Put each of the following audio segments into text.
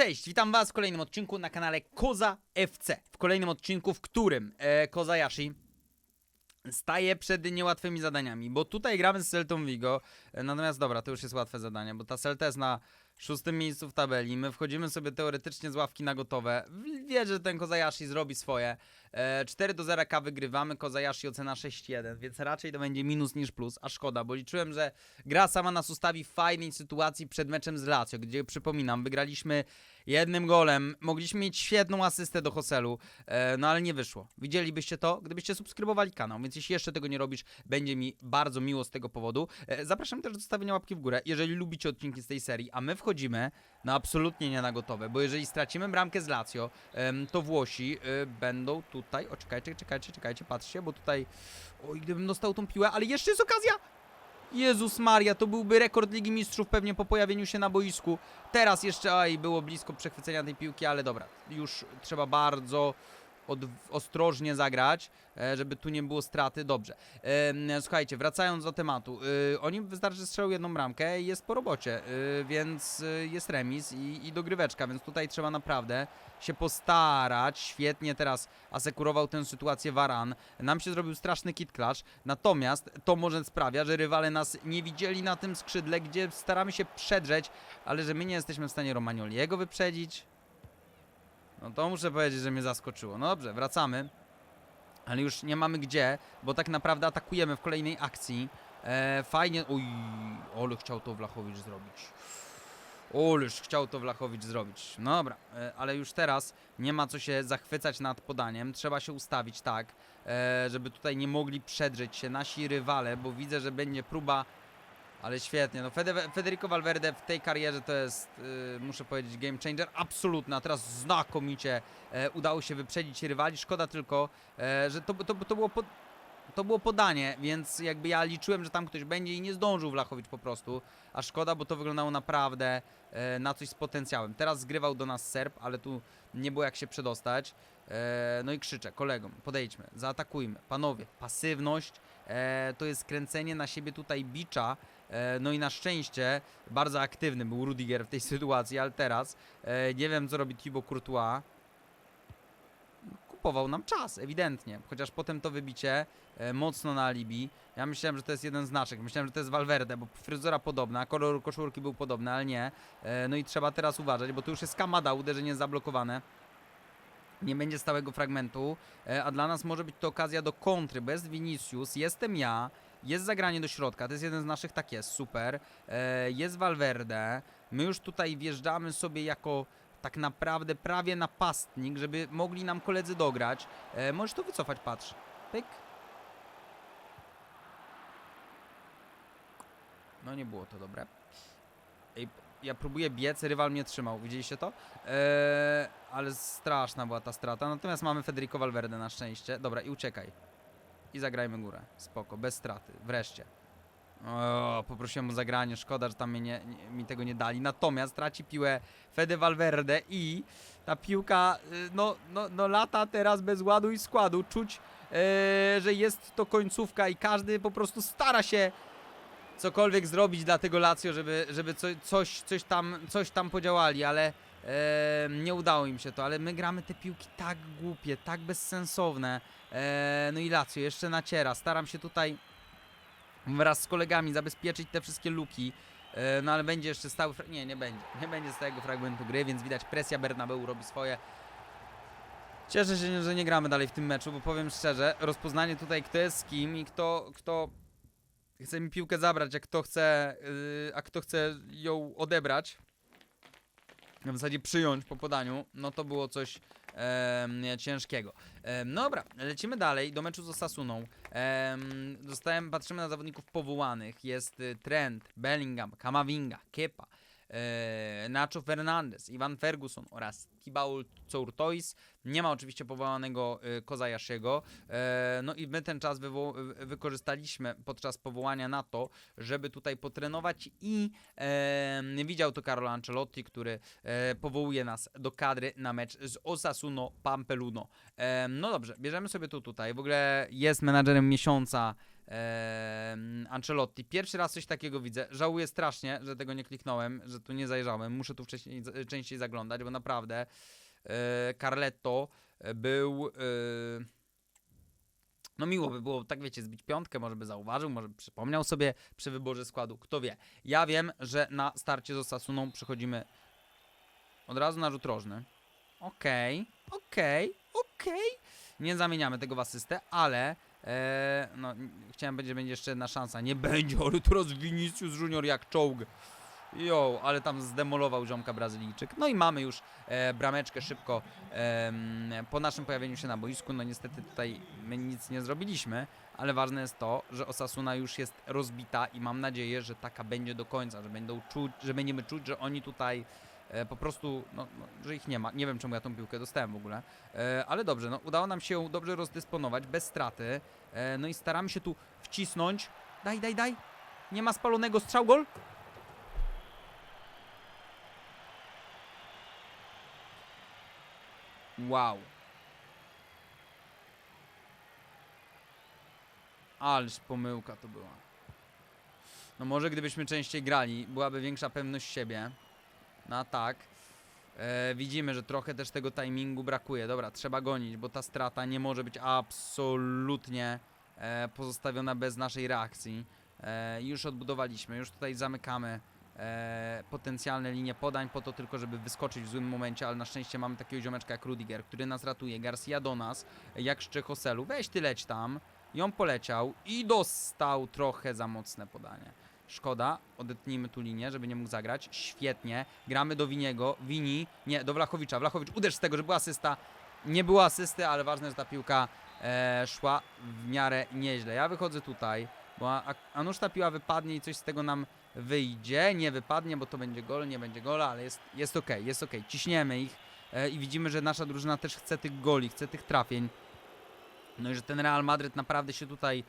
Cześć, witam was w kolejnym odcinku na kanale Koza FC. W kolejnym odcinku, w którym e, Kozayashi staje przed niełatwymi zadaniami, bo tutaj gramy z Celtą Vigo, e, natomiast dobra, to już jest łatwe zadanie, bo ta Celta jest na szóstym miejscu w tabeli, my wchodzimy sobie teoretycznie z ławki na gotowe, wierzę, że ten Kozayashi zrobi swoje, e, 4 do 0 K wygrywamy, Kozayashi ocena 6-1, więc raczej to będzie minus niż plus, a szkoda, bo liczyłem, że gra sama nas ustawi w fajnej sytuacji przed meczem z Lazio, gdzie przypominam, wygraliśmy jednym golem, mogliśmy mieć świetną asystę do Hoselu, e, no ale nie wyszło. Widzielibyście to, gdybyście subskrybowali kanał, więc jeśli jeszcze tego nie robisz, będzie mi bardzo miło z tego powodu. E, zapraszam też do zostawienia łapki w górę, jeżeli lubicie odcinki z tej serii, a my wchodzimy na absolutnie nie na gotowe, bo jeżeli stracimy bramkę z Lazio, to Włosi e, będą tutaj, o czekajcie, czekajcie, czekajcie, patrzcie, bo tutaj, oj, gdybym dostał tą piłę, ale jeszcze jest okazja! Jezus Maria, to byłby rekord Ligi Mistrzów pewnie po pojawieniu się na boisku. Teraz jeszcze, aj, było blisko przechwycenia tej piłki, ale dobra, już trzeba bardzo od, ostrożnie zagrać, e, żeby tu nie było straty. Dobrze. Em, słuchajcie, wracając do tematu. y, oni wystarczy, że strzelą jedną bramkę i jest po robocie, więc jest remis i, i dogryweczka, więc tutaj trzeba naprawdę się postarać. Świetnie teraz asekurował tę sytuację Varan. Nam się zrobił straszny kit clash, natomiast to może sprawia, że rywale nas nie widzieli na tym skrzydle, gdzie staramy się przedrzeć, ale że my nie jesteśmy w stanie Romagnoliego wyprzedzić. No to muszę powiedzieć, że mnie zaskoczyło. No dobrze, wracamy. Ale już nie mamy gdzie, bo tak naprawdę atakujemy w kolejnej akcji. E, fajnie. Uj, ole chciał to Wlachowicz zrobić. Oleż chciał to Wlachowicz zrobić. No dobra, e, ale już teraz nie ma co się zachwycać nad podaniem. Trzeba się ustawić tak, e, żeby tutaj nie mogli przedrzeć się nasi rywale, bo widzę, że będzie próba. Ale świetnie, no Fede, Federico Valverde w tej karierze to jest, y, muszę powiedzieć, game changer absolutny, a teraz znakomicie e, udało się wyprzedzić rywali, szkoda tylko, e, że to, to, to było to było podanie, więc jakby ja liczyłem, że tam ktoś będzie i nie zdążył Wlachowicz po prostu, a szkoda, bo to wyglądało naprawdę e, na coś z potencjałem. Teraz zgrywał do nas Serb, ale tu nie było jak się przedostać. No i krzyczę kolegom, podejdźmy, zaatakujmy. Panowie, pasywność to jest kręcenie na siebie tutaj bicza, no i na szczęście bardzo aktywny był Rudiger w tej sytuacji, ale teraz e, nie wiem co robi Thibaut Courtois. Kupował nam czas, ewidentnie. Chociaż potem to wybicie e, mocno na alibi. Ja myślałem, że to jest jeden z naszych. Myślałem, że to jest Valverde, bo fryzura podobna, kolor koszulki był podobny, ale nie. E, no i trzeba teraz uważać, bo tu już jest Kamada, uderzenie zablokowane. Nie będzie stałego fragmentu, e, a dla nas może być to okazja do kontry. Bez Vinicius, jestem ja, jest zagranie do środka, to jest jeden z naszych, tak jest, super. E, jest Valverde, my już tutaj wjeżdżamy sobie jako tak naprawdę prawie napastnik, żeby mogli nam koledzy dograć. E, możesz to wycofać, patrz. Pyk. No nie było to dobre. Ej, ja próbuję biec, rywal mnie trzymał, widzieliście to? Eee, ale straszna była ta strata. Natomiast mamy Federico Valverde na szczęście. Dobra, i uciekaj. I zagrajmy górę. Spoko, bez straty. Wreszcie. O, poprosiłem o zagranie, szkoda, że tam mnie nie, mi tego nie dali. Natomiast traci piłę Fede Valverde i ta piłka, y, no, no, no lata teraz bez ładu i składu. Czuć, e, że jest to końcówka i każdy po prostu stara się cokolwiek zrobić dla tego Lazio, żeby, żeby co, coś, coś, tam, coś tam podziałali, ale e, nie udało im się to, ale my gramy te piłki tak głupie, tak bezsensowne. E, no i Lazio jeszcze naciera. Staram się tutaj wraz z kolegami zabezpieczyć te wszystkie luki. No ale będzie jeszcze stały. Nie, nie będzie. Nie będzie stałego fragmentu gry, więc widać presja Bernabeu robi swoje. Cieszę się, że nie gramy dalej w tym meczu, bo powiem szczerze, rozpoznanie tutaj kto jest z kim i kto, kto chce mi piłkę zabrać, a kto chce, yy, a kto chce ją odebrać, w zasadzie przyjąć po podaniu, no to było coś em, ciężkiego. Em, no dobra, lecimy dalej do meczu z Osasuną. Em, dostałem, patrzymy na zawodników powołanych. Jest y, Trent, Bellingham, Kamavinga, Kepa, e, Nacho Fernandez, Ivan Ferguson oraz Thibault Courtois. Nie ma oczywiście powołanego y, Kozajasziego. E, no i my ten czas wykorzystaliśmy podczas powołania na to, żeby tutaj potrenować i widział to Carlo Ancelotti, który e, powołuje nas do kadry na mecz z Osasuno Pampeluno. E, no dobrze, bierzemy sobie tu tutaj. W ogóle jest menadżerem miesiąca Ancelotti. Pierwszy raz coś takiego widzę. Żałuję strasznie, że tego nie kliknąłem, że tu nie zajrzałem. Muszę tu wcześniej, częściej zaglądać, bo naprawdę e, Carletto e, był... E, no miło by było, tak wiecie, zbić piątkę, może by zauważył, może by przypomniał sobie przy wyborze składu, kto wie. Ja wiem, że na starcie z Osasuną przychodzimy od razu na rzut rożny. Okej, okej, okej. Nie zamieniamy tego w asystę, ale e, no, chciałem że będzie jeszcze jedna szansa. Nie będzie, ale teraz Vinicius Junior jak czołg. Jo, ale tam zdemolował ziomka Brazylijczyk. No i mamy już e, brameczkę szybko em, po naszym pojawieniu się na boisku. No niestety tutaj my nic nie zrobiliśmy, ale ważne jest to, że Osasuna już jest rozbita i mam nadzieję, że taka będzie do końca, że będą czuć, że będziemy czuć, że oni tutaj e, po prostu, no, no, że ich nie ma. Nie wiem, czemu ja tą piłkę dostałem w ogóle, e, ale dobrze, no, udało nam się dobrze rozdysponować, bez straty, e, no i staramy się tu wcisnąć. Daj, daj, daj. Nie ma spalonego strzał gol? Wow. Ależ pomyłka to była. No może gdybyśmy częściej grali, byłaby większa pewność siebie. No tak. E, widzimy, że trochę też tego timingu brakuje. Dobra, trzeba gonić, bo ta strata nie może być absolutnie e, pozostawiona bez naszej reakcji. E, już odbudowaliśmy, już tutaj zamykamy e, potencjalne linie podań po to tylko, żeby wyskoczyć w złym momencie, ale na szczęście mamy takiego ziomeczka jak Rudiger, który nas ratuje. Garcia do nas, jak Szczechoselu. Weź ty leć tam. I on poleciał i dostał trochę za mocne podanie. Szkoda, odetnijmy tu linię, żeby nie mógł zagrać. Świetnie. Gramy do Winiego. Wini, nie, do Wlachowicza. Wlachowicz, uderz z tego, że była asysta. Nie było asysty, ale ważne, że ta piłka e, szła w miarę nieźle. Ja wychodzę tutaj, bo a, ta piła wypadnie i coś z tego nam wyjdzie. Nie wypadnie, bo to będzie gol, nie będzie gola, ale jest, jest ok, jest ok. Ciśniemy ich e, i widzimy, że nasza drużyna też chce tych goli, chce tych trafień. No i że ten Real Madryt naprawdę się tutaj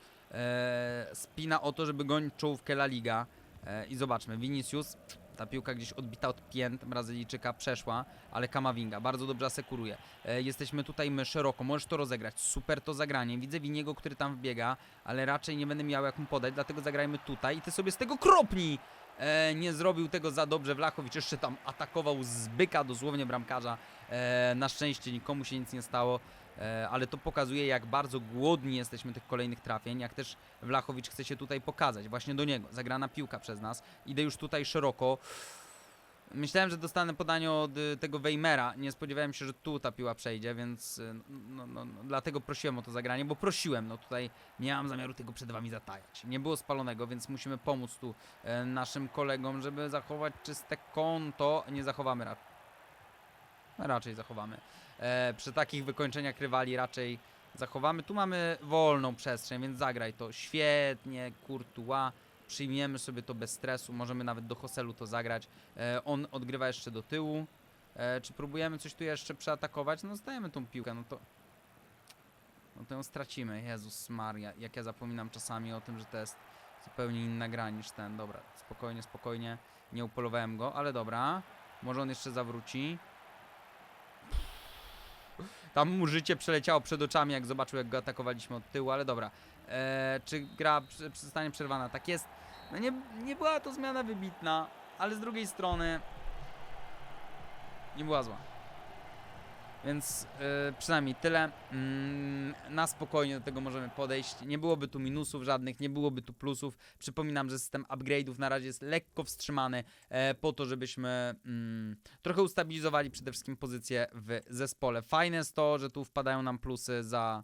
spina o to, żeby gonić czołówkę La Liga. E, I zobaczmy, Vinicius, ta piłka gdzieś odbita od pięt Brazylijczyka przeszła, ale Kamavinga bardzo dobrze asekuruje. E, jesteśmy tutaj my szeroko, możesz to rozegrać, super to zagranie. Widzę Winiego, który tam wbiega, ale raczej nie będę miał jak mu podać, dlatego zagrajmy tutaj i ty sobie z tego kropnij! E, nie zrobił tego za dobrze Wlachowicz, jeszcze tam atakował z byka dosłownie bramkarza. E, na szczęście nikomu się nic nie stało. E, ale to pokazuje, jak bardzo głodni jesteśmy tych kolejnych trafień, jak też Wlachowicz chce się tutaj pokazać, właśnie do niego, zagrana piłka przez nas, idę już tutaj szeroko, myślałem, że dostanę podanie od y, tego Weimera, nie spodziewałem się, że tu ta piła przejdzie, więc y, no, no, no, dlatego prosiłem o to zagranie, bo prosiłem, no tutaj nie mam zamiaru tego przed wami zatajać, nie było spalonego, więc musimy pomóc tu e, naszym kolegom, żeby zachować czyste konto, nie zachowamy raczej zachowamy e, przy takich wykończeniach rywali raczej zachowamy. Tu mamy wolną przestrzeń, więc zagraj to świetnie, Courtois. Przyjmiemy sobie to bez stresu, możemy nawet do Hoselu to zagrać. E, on odgrywa jeszcze do tyłu. E, czy próbujemy coś tu jeszcze przeatakować? No zdajemy tą piłkę, no to... No to ją stracimy. Jezus Maria, jak ja zapominam czasami o tym, że to jest zupełnie inna gra niż ten. Dobra, spokojnie, spokojnie. Nie upolowałem go, ale dobra. Może on jeszcze zawróci. Tam mu życie przeleciało przed oczami, jak zobaczył, jak go atakowaliśmy od tyłu, ale dobra. Eee, czy gra zostanie przerwana? Tak jest. No nie, nie była to zmiana wybitna, ale z drugiej strony nie była zła. Więc e, przynajmniej tyle. Mm, na spokojnie do tego możemy podejść. Nie byłoby tu minusów żadnych, nie byłoby tu plusów. Przypominam, że system upgrade'ów na razie jest lekko wstrzymany e, po to, żebyśmy mm, trochę ustabilizowali przede wszystkim pozycję w zespole. Fajne jest to, że tu wpadają nam plusy za,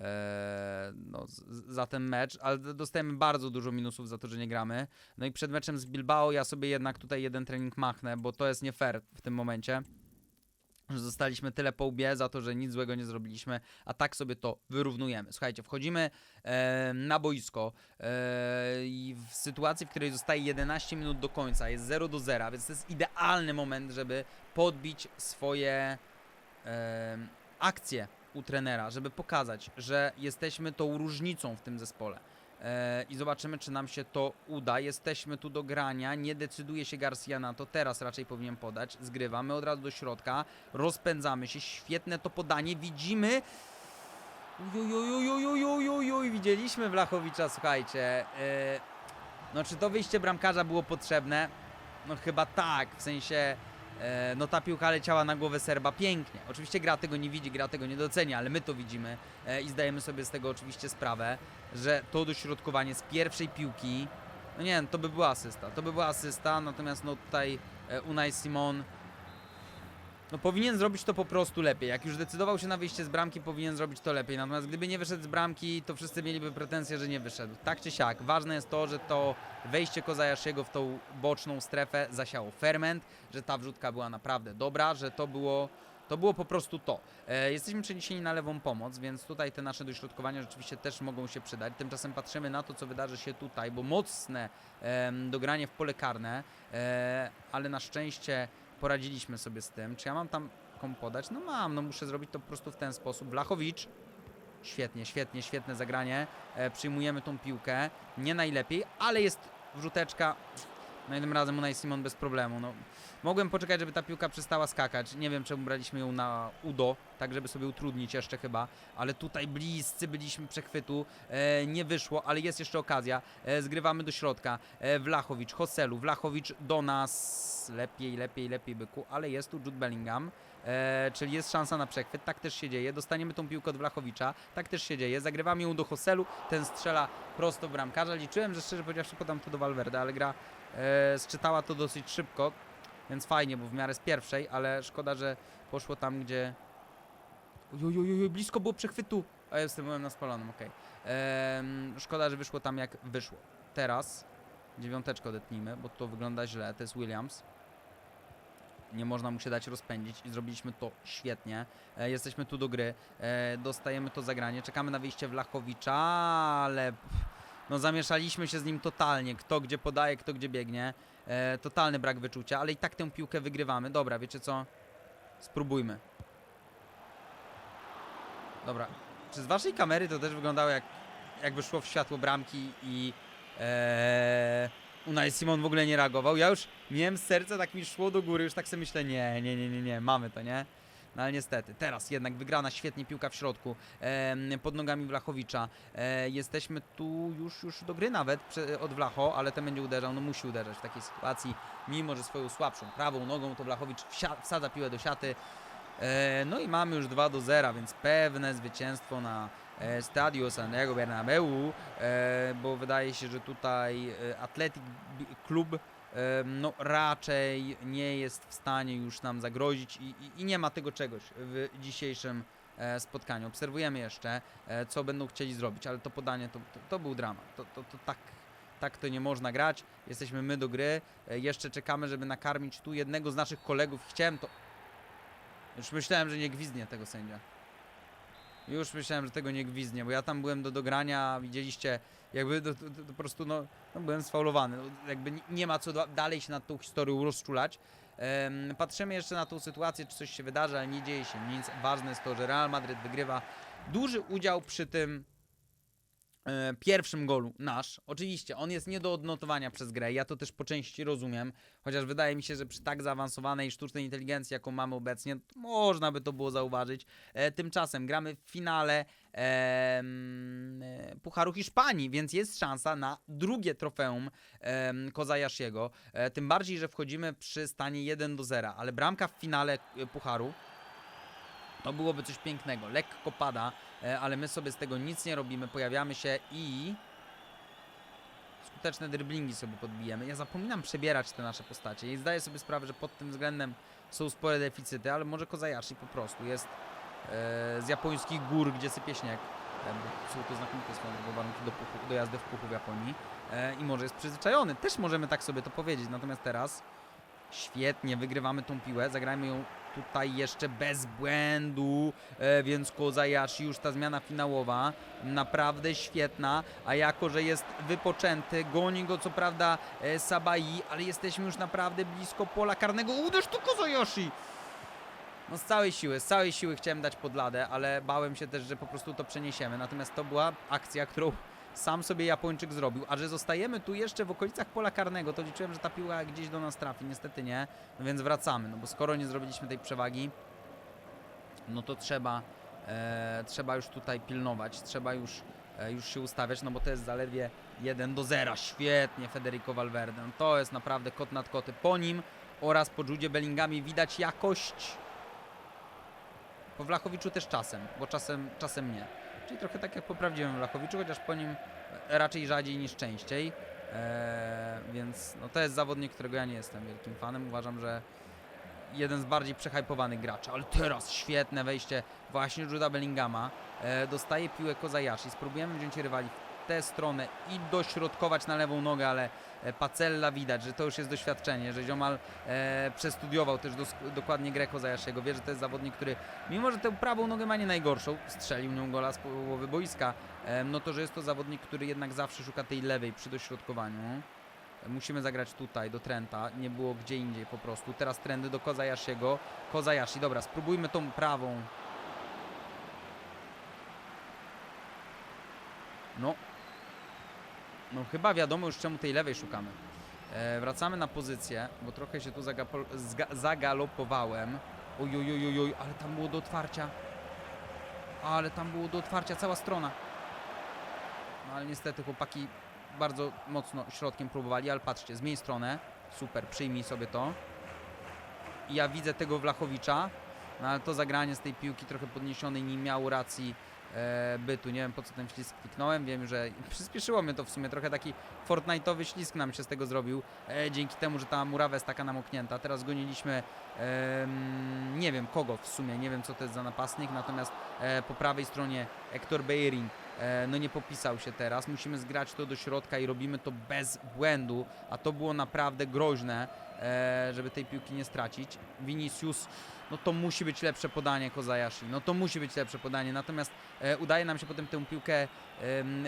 e, no, za ten mecz, ale dostajemy bardzo dużo minusów za to, że nie gramy. No i przed meczem z Bilbao ja sobie jednak tutaj jeden trening machnę, bo to jest nie fair w tym momencie. Że zostaliśmy tyle po łbie za to, że nic złego nie zrobiliśmy, a tak sobie to wyrównujemy. Słuchajcie, wchodzimy e, na boisko e, i w sytuacji, w której zostaje 11 minut do końca, jest 0 do 0, więc to jest idealny moment, żeby podbić swoje e, akcje u trenera, żeby pokazać, że jesteśmy tą różnicą w tym zespole. E, I zobaczymy, czy nam się to uda. Jesteśmy tu do grania. Nie decyduje się Garcia na to. Teraz raczej powinien podać. Zgrywamy od razu do środka. Rozpędzamy się. Świetne to podanie. Widzimy. Ujujujujujujujujuj, widzieliśmy słuchajcie. Yy, no czy to wyjście było potrzebne? No chyba tak, w sensie... e, No ta piłka leciała na głowę Serba pięknie. Oczywiście gra tego nie widzi, gra tego nie docenia, ale my to widzimy e, i zdajemy sobie z tego oczywiście sprawę, że to dośrodkowanie z pierwszej piłki, no nie wiem, to by była asysta, to by była asysta, natomiast no tutaj e, Unai Simon no powinien zrobić to po prostu lepiej. Jak już decydował się na wyjście z bramki, powinien zrobić to lepiej. Natomiast gdyby nie wyszedł z bramki, to wszyscy mieliby pretensje, że nie wyszedł. Tak czy siak, ważne jest to, że to wejście Kozajasziego w tą boczną strefę zasiało ferment, że ta wrzutka była naprawdę dobra, że to było, to było po prostu to. E, jesteśmy przeniesieni na lewą pomoc, więc tutaj te nasze dośrodkowania rzeczywiście też mogą się przydać. Tymczasem patrzymy na to, co wydarzy się tutaj, bo mocne em, dogranie w pole karne, e, ale na szczęście poradziliśmy sobie z tym. Czy ja mam tam komu podać? No mam, no muszę zrobić to po prostu w ten sposób. Blachowicz. Świetnie, świetnie, świetne zagranie. E, przyjmujemy tą piłkę. Nie najlepiej, ale jest wrzuteczka. No jednym razem Unai Simon bez problemu. No, mogłem poczekać, żeby ta piłka przestała skakać. Nie wiem, czemu braliśmy ją na udo, tak żeby sobie utrudnić jeszcze chyba. Ale tutaj bliscy byliśmy przechwytu. E, nie wyszło, ale jest jeszcze okazja. E, zgrywamy do środka. E, Wlachowicz, Hoselu. Wlachowicz do nas. Lepiej, lepiej, lepiej byku, ale jest tu Jude Bellingham. E, czyli jest szansa na przechwyt, tak też się dzieje. Dostaniemy tą piłkę od Wlachowicza, tak też się dzieje. Zagrywamy ją do Hoselu, ten strzela prosto w bramkarza. Liczyłem, że szczerze powiedziawszy podam to do Valverde, ale gra e, sczytała to dosyć szybko, więc fajnie, bo w miarę z pierwszej, ale szkoda, że poszło tam, gdzie... Ojojojoj, blisko było przechwytu. A ja jestem byłem na spalonym, okej. Em, Szkoda, że wyszło tam jak wyszło. Teraz dziewiąteczkę odetnijmy, bo to wygląda źle. To jest Williams. Nie można mu się dać rozpędzić i zrobiliśmy to świetnie. E, jesteśmy tu do gry, e, dostajemy to zagranie, czekamy na wyjście Wlachowicza, ale no zamieszaliśmy się z nim totalnie. Kto gdzie podaje, kto gdzie biegnie. E, totalny brak wyczucia, ale i tak tę piłkę wygrywamy. Dobra, wiecie co? Spróbujmy. Dobra. Czy z waszej kamery to też wyglądało jak, jakby szło w światło bramki i e, Unai Simon w ogóle nie reagował? Ja już miałem serce, tak mi szło do góry, już tak sobie myślę, nie, nie, nie, nie, nie, mamy to, nie? No ale niestety, teraz jednak wygrana świetnie piłka w środku, pod nogami Wlachowicza. E, jesteśmy tu już, już do gry nawet od Wlacho, ale ten będzie uderzał, no musi uderzać w takiej sytuacji, mimo że swoją słabszą prawą nogą, to Wlachowicz wsia, wsadza piłę do siaty. E, no i mamy już 2 do 0, więc pewne zwycięstwo na e, Stadio Santiago Bernabeu, bo wydaje się, że tutaj Athletic Bi- Klub no raczej nie jest w stanie już nam zagrozić i, i, i nie ma tego czegoś w dzisiejszym e, spotkaniu. Obserwujemy jeszcze, e, co będą chcieli zrobić, ale to podanie to, to, to był dramat. To, to, to tak, tak to nie można grać. Jesteśmy my do gry. E, jeszcze czekamy, żeby nakarmić tu jednego z naszych kolegów. Chciałem to. Już myślałem, że nie gwizdnie tego sędzia. Już myślałem, że tego nie gwizdnie, bo ja tam byłem do dogrania, widzieliście, jakby to, to, to po prostu, no, no byłem sfaulowany. No, jakby nie- ma co da- dalej się nad tą historią rozczulać. Em, patrzymy jeszcze na tą sytuację, czy coś się wydarzy, ale nie dzieje się nic. Ważne jest to, że Real Madryt wygrywa. Duży udział przy tym pierwszym golu nasz. Oczywiście, on jest nie do odnotowania przez grę. Ja to też po części rozumiem, chociaż wydaje mi się, że przy tak zaawansowanej sztucznej inteligencji, jaką mamy obecnie, można by to było zauważyć. E, tymczasem gramy w finale e, Pucharu Hiszpanii, więc jest szansa na drugie trofeum Kozajasziego. E, tym bardziej, że wchodzimy przy stanie 1 do 0, ale bramka w finale e, Pucharu to byłoby coś pięknego. Lekko pada, e, ale my sobie z tego nic nie robimy. Pojawiamy się i skuteczne driblingi sobie podbijemy. Ja zapominam przebierać te nasze postacie i zdaję sobie sprawę, że pod tym względem są spore deficyty, ale może Kozayashi po prostu jest e, z japońskich gór, gdzie sypie śnieg. E, są to znakomite drogą warunki do, puchu, do jazdy w puchu w Japonii. E, I może jest przyzwyczajony. Też możemy tak sobie to powiedzieć. Natomiast teraz świetnie wygrywamy tą piłę. Zagrajmy ją tutaj jeszcze bez błędu, e, więc Kozayashi już ta zmiana finałowa, naprawdę świetna, a jako, że jest wypoczęty, goni go co prawda e, Sabai, ale jesteśmy już naprawdę blisko pola karnego, uderz tu Kozayashi! No z całej siły, z całej siły chciałem dać podladę, ale bałem się też, że po prostu to przeniesiemy, natomiast to była akcja, którą sam sobie Japończyk zrobił, a że zostajemy tu jeszcze w okolicach pola karnego, to liczyłem, że ta piła gdzieś do nas trafi, niestety nie, no więc wracamy, no bo skoro nie zrobiliśmy tej przewagi, no to trzeba E, trzeba już tutaj pilnować, trzeba już, e, już się ustawiać, no bo to jest zaledwie 1 do 0. Świetnie Federico Valverde. No to jest naprawdę kot nad koty. Po nim oraz po Judzie Bellingami widać jakość. Po Wlachowiczu też czasem, bo czasem, czasem nie. Czyli trochę tak jak po prawdziwym Wlachowiczu, chociaż po nim raczej rzadziej niż częściej. Eee, więc no to jest zawodnik, którego ja nie jestem wielkim fanem. Uważam, że jeden z bardziej przehypowanych graczy. Ale teraz świetne wejście właśnie Juda Bellingama. E, dostaje piłę Kozayashi. Spróbujemy wziąć rywali w tę stronę i dośrodkować na lewą nogę, ale e, Pacella widać, że to już jest doświadczenie, że Ziomal e, przestudiował też dokładnie grę Kozajashiego. Wie, że to jest zawodnik, który mimo, że tę prawą nogę ma nie najgorszą, strzelił nią gola z połowy boiska, e, no to, że jest to zawodnik, który jednak zawsze szuka tej lewej przy dośrodkowaniu. Musimy zagrać tutaj, do Trenta. Nie było gdzie indziej po prostu. Teraz trendy do Kozajashiego. Kozayashi, dobra, spróbujmy tą prawą. No. No chyba wiadomo już czemu tej lewej szukamy. E, wracamy na pozycję, bo trochę się tu zagalopowałem. Ojojojojoj, ale tam było do otwarcia. Ale tam było do otwarcia cała strona. No ale niestety chłopaki bardzo mocno środkiem próbowali, ale patrzcie, zmień stronę. Super, przyjmij sobie to. I ja widzę tego Wlachowicza, no ale to zagranie z tej piłki trochę podniesionej nie miało racji bytu. Nie wiem po co ten ślizg kliknąłem, wiem, że przyspieszyło mnie to w sumie. Trochę taki Fortnite'owy ślizg nam się z tego zrobił, e, dzięki temu, że ta murawa jest taka namoknięta. Teraz goniliśmy em, nie wiem kogo w sumie, nie wiem co to jest za napastnik, natomiast e, po prawej stronie Hector Bellerin e, no nie popisał się teraz. Musimy zgrać to do środka i robimy to bez błędu, a to było naprawdę groźne, e, żeby tej piłki nie stracić. Vinicius, no to musi być lepsze podanie Kozayashi, no to musi być lepsze podanie, natomiast e, udaje nam się potem tę piłkę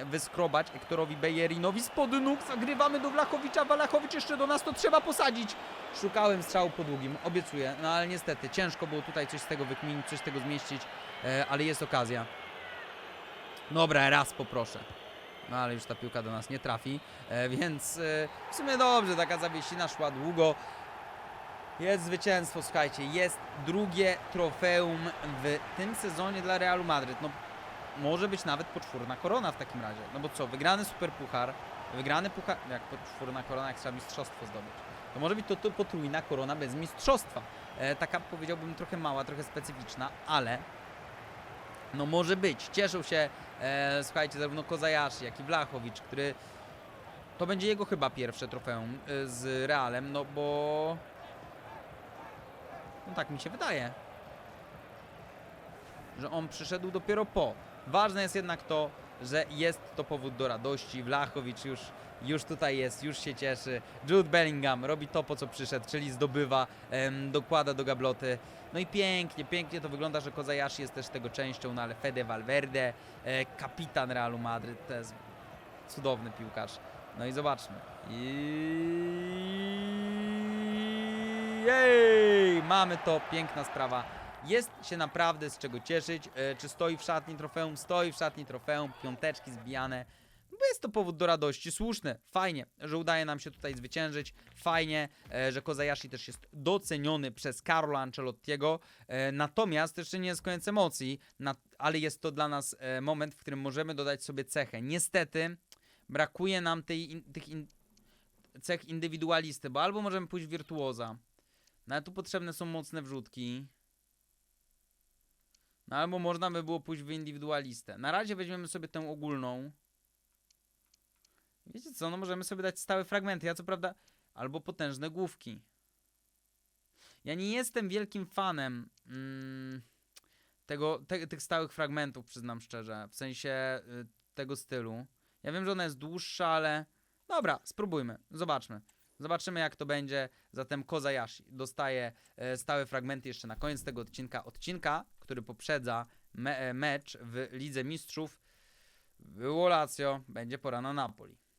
wyskrobać Hektorowi Bellerinowi spod nóg, zagrywamy do Wlachowicza, Walachowicz jeszcze do nas, to trzeba posadzić. Szukałem strzału po długim, obiecuję, no ale niestety ciężko było tutaj coś z tego wykminić, coś z tego zmieścić, e, ale jest okazja. Dobra, raz poproszę. No ale już ta piłka do nas nie trafi, e, więc e, w sumie dobrze, taka zawiesina szła długo. Jest zwycięstwo, słuchajcie, jest drugie trofeum w tym sezonie dla Realu Madryt. No może być nawet poczwórna korona w takim razie. No bo co, wygrany superpuchar, wygrany puchar, jak poczwórna korona, jak trzeba mistrzostwo zdobyć. To może być to, to potrójna korona bez mistrzostwa. E, taka powiedziałbym trochę mała, trochę specyficzna, ale no może być. Cieszył się, e, słuchajcie, zarówno Kozayashi, jak i Blachowicz, który to będzie jego chyba pierwsze trofeum e, z Realem, no bo no tak mi się wydaje, że on przyszedł dopiero po. Ważne jest jednak to, że jest to powód do radości. Wlachowicz już, już tutaj jest, już się cieszy. Jude Bellingham robi to, po co przyszedł, czyli zdobywa, em, dokłada do gabloty. No i pięknie, pięknie to wygląda, że Kozayashi jest też tego częścią, no ale Fede Valverde, e, kapitan Realu Madryt, to jest cudowny piłkarz. No i zobaczmy. I... Jej! Mamy to, piękna sprawa. Jest się naprawdę z czego cieszyć. E, czy stoi w szatni trofeum? Stoi w szatni trofeum, piąteczki zbijane. Bo jest to powód do radości, słuszny, fajnie, że udaje nam się tutaj zwyciężyć, fajnie, e, że Kozayashi też jest doceniony przez Carlo Ancelottiego, e, natomiast jeszcze nie jest koniec emocji, ale jest to dla nas moment, w którym możemy dodać sobie cechę. Niestety brakuje nam tej, tych in, cech indywidualisty, bo albo możemy pójść w wirtuoza, no ale tu potrzebne są mocne wrzutki, no albo można by było pójść w indywidualistę. Na razie weźmiemy sobie tę ogólną. Wiecie co, no możemy sobie dać stałe fragmenty. Ja co prawda... Albo potężne główki. Ja nie jestem wielkim fanem mm, tego, te, tych stałych fragmentów, przyznam szczerze. W sensie y, tego stylu. Ja wiem, że ona jest dłuższa, ale... Dobra, spróbujmy. Zobaczmy. Zobaczymy jak to będzie. Zatem Kozayashi dostaje e, stałe fragmenty jeszcze na koniec tego odcinka. Odcinka, który poprzedza me, e, mecz w Lidze Mistrzów. Było Lazio, będzie pora na Napoli.